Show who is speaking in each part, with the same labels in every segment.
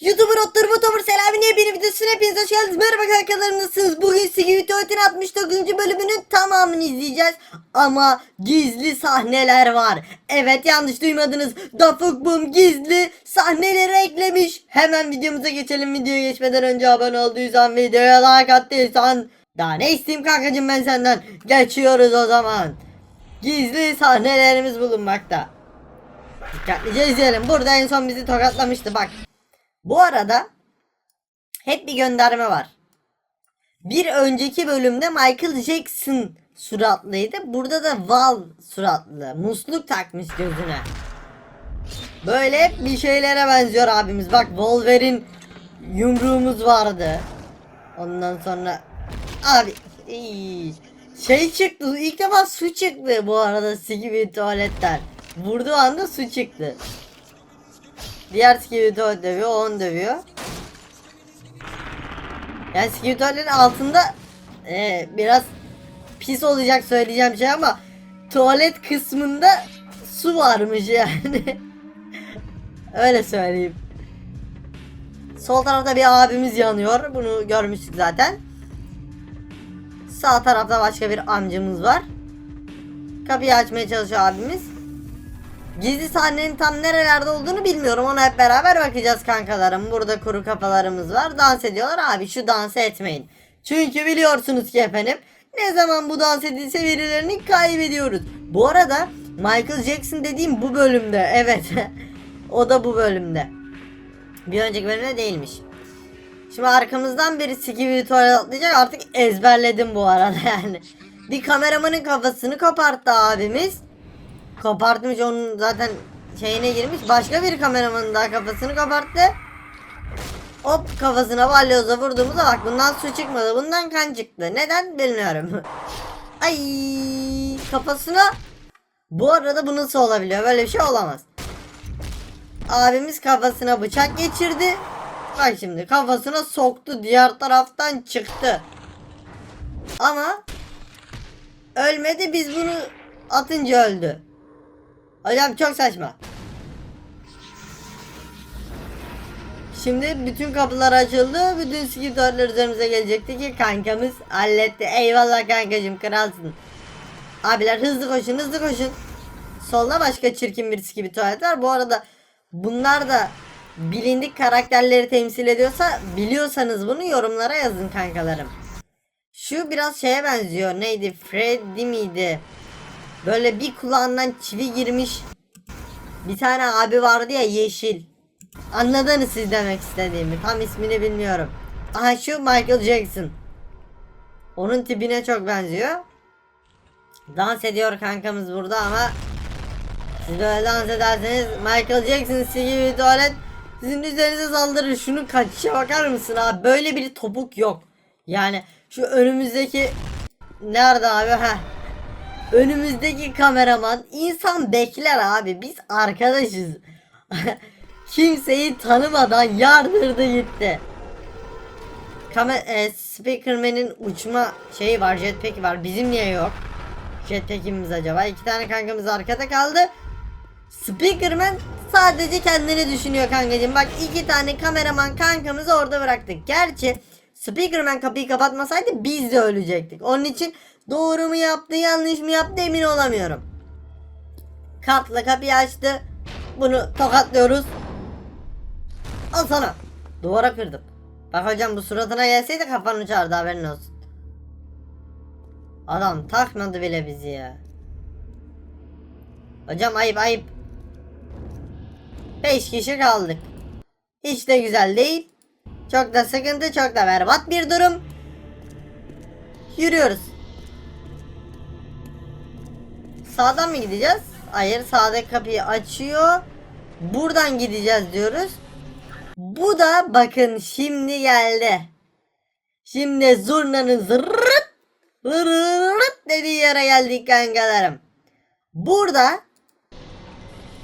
Speaker 1: YouTuber Ottur Motober selamın yepyeni videosuna hepiniz hoş geldiniz. Merhaba kankalarım nasılsınız? Bugün Sigivit Öğüt'ün 69. bölümünün tamamını izleyeceğiz. Ama gizli sahneler var. Evet yanlış duymadınız. Dafuk Boom gizli sahneleri eklemiş. Hemen videomuza geçelim. Videoya geçmeden önce abone olduysan videoya like attıysan. Daha ne isteyeyim kankacım ben senden. Geçiyoruz o zaman. Gizli sahnelerimiz bulunmakta. Dikkatlice izleyelim. Burada en son bizi tokatlamıştı bak. Bu arada hep bir gönderme var. Bir önceki bölümde Michael Jackson suratlıydı. Burada da Val suratlı. Musluk takmış gözüne. Böyle bir şeylere benziyor abimiz. Bak Wolverine yumruğumuz vardı. Ondan sonra abi şey çıktı. İlk defa su çıktı bu arada Sigibin tuvaletten. Vurduğu anda su çıktı. Diğer skivito dövüyor, onu dövüyor. Yani skivitoların altında e, biraz pis olacak söyleyeceğim şey ama tuvalet kısmında su varmış yani. Öyle söyleyeyim. Sol tarafta bir abimiz yanıyor. Bunu görmüştük zaten. Sağ tarafta başka bir amcamız var. Kapıyı açmaya çalışıyor abimiz. Gizli sahnenin tam nerelerde olduğunu bilmiyorum. Ona hep beraber bakacağız kankalarım. Burada kuru kafalarımız var. Dans ediyorlar. Abi şu dansı etmeyin. Çünkü biliyorsunuz ki efendim ne zaman bu dans edilse birilerini kaybediyoruz. Bu arada Michael Jackson dediğim bu bölümde. Evet. o da bu bölümde. Bir önceki bölümde değilmiş. Şimdi arkamızdan birisi gibi tuvalet atlayacak artık ezberledim bu arada yani. Bir kameramanın kafasını koparttı abimiz. Kopartmış onun zaten şeyine girmiş. Başka bir kameramanın daha kafasını koparttı. Hop kafasına balyoza vurduğumuzda bak bundan su çıkmadı. Bundan kan çıktı. Neden bilmiyorum. Ay kafasına. Bu arada bu nasıl olabiliyor? Böyle bir şey olamaz. Abimiz kafasına bıçak geçirdi. Bak şimdi kafasına soktu. Diğer taraftan çıktı. Ama ölmedi biz bunu atınca öldü. Hocam çok saçma. Şimdi bütün kapılar açıldı. Bütün skiptörler üzerimize gelecekti ki kankamız halletti. Eyvallah kankacım kralsın. Abiler hızlı koşun hızlı koşun. Solda başka çirkin birisi gibi tuvalet var. Bu arada bunlar da bilindik karakterleri temsil ediyorsa biliyorsanız bunu yorumlara yazın kankalarım. Şu biraz şeye benziyor. Neydi? Freddy miydi? Böyle bir kulağından çivi girmiş. Bir tane abi vardı ya yeşil. Anladınız siz demek istediğimi. Tam ismini bilmiyorum. Aha şu Michael Jackson. Onun tipine çok benziyor. Dans ediyor kankamız burada ama siz böyle dans ederseniz Michael Jackson sizi gibi bir tuvalet sizin üzerinize saldırır. Şunun kaçışa bakar mısın abi? Böyle bir topuk yok. Yani şu önümüzdeki nerede abi? Heh. Önümüzdeki kameraman insan bekler abi. Biz arkadaşız. Kimseyi tanımadan yardırdı gitti. Kamer e, Speakerman'in uçma şeyi var, jetpack'i var. Bizim niye yok? Jetpack'imiz acaba? İki tane kankamız arkada kaldı. Speakerman sadece kendini düşünüyor kankacığım. Bak iki tane kameraman kankamızı orada bıraktık. Gerçi Speakerman kapıyı kapatmasaydı biz de ölecektik. Onun için doğru mu yaptı yanlış mı yaptı emin olamıyorum. Kartla kapıyı açtı. Bunu tokatlıyoruz. Al sana. Duvara kırdım. Bak hocam bu suratına gelseydi kafanı uçardı haberin olsun. Adam takmadı bile bizi ya. Hocam ayıp ayıp. 5 kişi kaldık. Hiç de güzel değil. Çok da sıkıntı çok da berbat bir durum. Yürüyoruz. Sağdan mı gideceğiz? Hayır sağdaki kapıyı açıyor. Buradan gideceğiz diyoruz. Bu da bakın şimdi geldi. Şimdi zurnanın zırrıt zırrıt dediği yere geldik kankalarım. Burada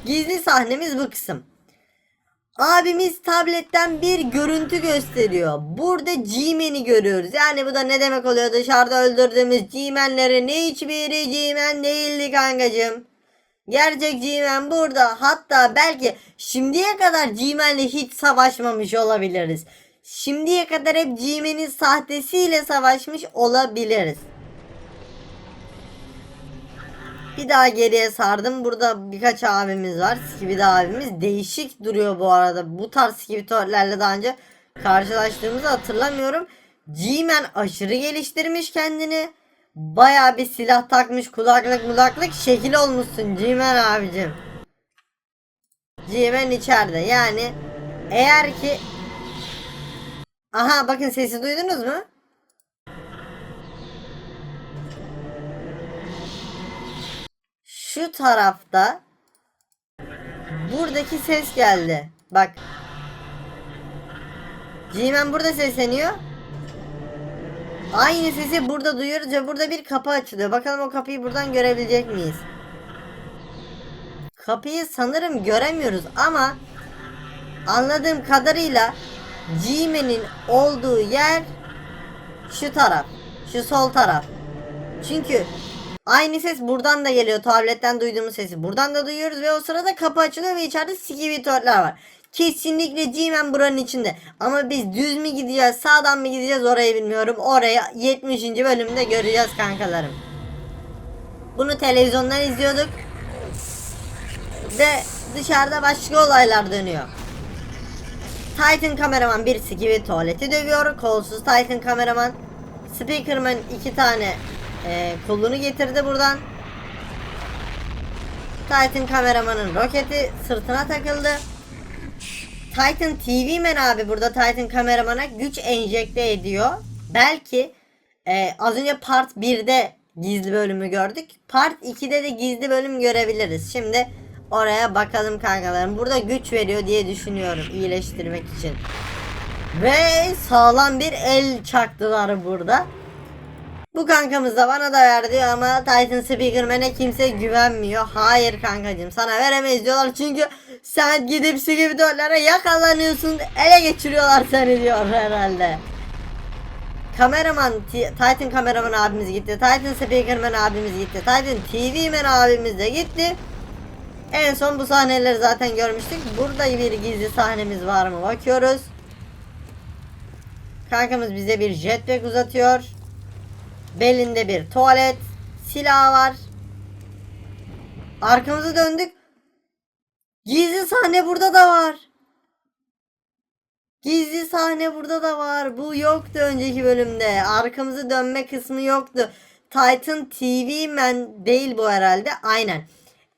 Speaker 1: gizli sahnemiz bu kısım. Abimiz tabletten bir görüntü gösteriyor. Burada G-Man'i görüyoruz. Yani bu da ne demek oluyor? Dışarıda öldürdüğümüz G-Man'lerin hiçbiri G-Man değildi kankacım. Gerçek G-Man burada. Hatta belki şimdiye kadar G-Man'le hiç savaşmamış olabiliriz. Şimdiye kadar hep G-Man'in sahtesiyle savaşmış olabiliriz. Bir daha geriye sardım. Burada birkaç abimiz var. Skibidi abimiz. Değişik duruyor bu arada. Bu tarz skibitörlerle daha önce karşılaştığımızı hatırlamıyorum. G-Man aşırı geliştirmiş kendini. Baya bir silah takmış. Kulaklık mulaklık şekil olmuşsun G-Man abicim. G-Man içeride. Yani eğer ki Aha bakın sesi duydunuz mu? Şu tarafta buradaki ses geldi. Bak. G-Man burada sesleniyor. Aynı sesi burada ve burada bir kapı açılıyor. Bakalım o kapıyı buradan görebilecek miyiz? Kapıyı sanırım göremiyoruz ama anladığım kadarıyla G-Man'in olduğu yer şu taraf. Şu sol taraf. Çünkü aynı ses buradan da geliyor. Tabletten duyduğumuz sesi buradan da duyuyoruz ve o sırada kapı açılıyor ve içeride skibitörler var. Kesinlikle G-Man buranın içinde. Ama biz düz mü gideceğiz, sağdan mı gideceğiz orayı bilmiyorum. Orayı 70. bölümde göreceğiz kankalarım. Bunu televizyondan izliyorduk. Ve dışarıda başka olaylar dönüyor. Titan kameraman birisi gibi tuvaleti dövüyor. Kolsuz Titan kameraman. Speakerman iki tane e, kolunu getirdi buradan. Titan kameramanın roketi sırtına takıldı. Titan TV Man abi burada Titan kameramana güç enjekte ediyor. Belki e, az önce part 1'de gizli bölümü gördük. Part 2'de de gizli bölüm görebiliriz. Şimdi oraya bakalım kankalarım. Burada güç veriyor diye düşünüyorum iyileştirmek için. Ve sağlam bir el çaktılar burada. Bu kankamız da bana da verdi ama Titan Speakerman'e kimse güvenmiyor. Hayır kankacım sana veremeyiz diyorlar çünkü sen gidip Skibidor'lara yakalanıyorsun ele geçiriyorlar seni diyor herhalde. Kameraman, Titan kameraman abimiz gitti. Titan Speakerman abimiz gitti. Titan TV abimiz de gitti. En son bu sahneleri zaten görmüştük. Burada bir gizli sahnemiz var mı bakıyoruz. Kankamız bize bir jetpack uzatıyor. Belinde bir tuvalet. Silah var. Arkamızı döndük. Gizli sahne burada da var. Gizli sahne burada da var. Bu yoktu önceki bölümde. Arkamızı dönme kısmı yoktu. Titan TV Man değil bu herhalde. Aynen.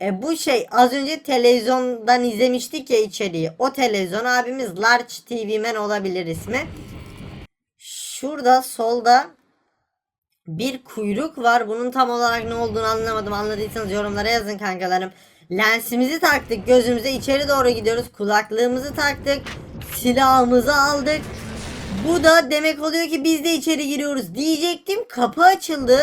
Speaker 1: E, bu şey az önce televizyondan izlemiştik ya içeriği. O televizyon abimiz Large TV Man olabilir ismi. Şurada solda bir kuyruk var. Bunun tam olarak ne olduğunu anlamadım. Anladıysanız yorumlara yazın kankalarım. Lensimizi taktık. Gözümüze içeri doğru gidiyoruz. Kulaklığımızı taktık. Silahımızı aldık. Bu da demek oluyor ki biz de içeri giriyoruz. Diyecektim kapı açıldı.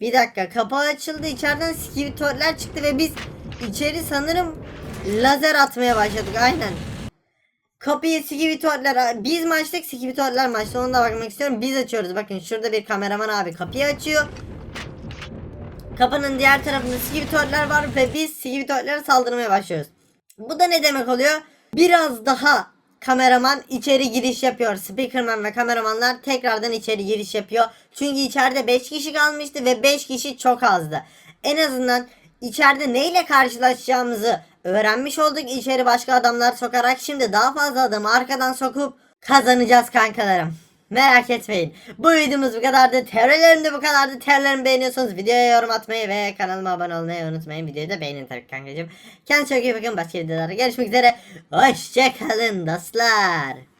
Speaker 1: Bir dakika kapı açıldı. İçeriden skivitörler çıktı ve biz içeri sanırım lazer atmaya başladık. Aynen. Kapıyı skivitörler biz mi açtık skivitörler mi açtı ona da bakmak istiyorum. Biz açıyoruz bakın şurada bir kameraman abi kapıyı açıyor. Kapının diğer tarafında skivitörler var ve biz skivitörlere saldırmaya başlıyoruz. Bu da ne demek oluyor? Biraz daha kameraman içeri giriş yapıyor. Speakerman ve kameramanlar tekrardan içeri giriş yapıyor. Çünkü içeride 5 kişi kalmıştı ve 5 kişi çok azdı. En azından içeride neyle karşılaşacağımızı öğrenmiş olduk. İçeri başka adamlar sokarak şimdi daha fazla adamı arkadan sokup kazanacağız kankalarım. Merak etmeyin. Bu videomuz bu kadardı. Teorilerim de bu kadardı. Teorilerimi beğeniyorsanız videoya yorum atmayı ve kanalıma abone olmayı unutmayın. Videoyu da beğenin tabii kankacığım. Kendinize çok iyi bakın. Başka videolarda görüşmek üzere. Hoşçakalın dostlar.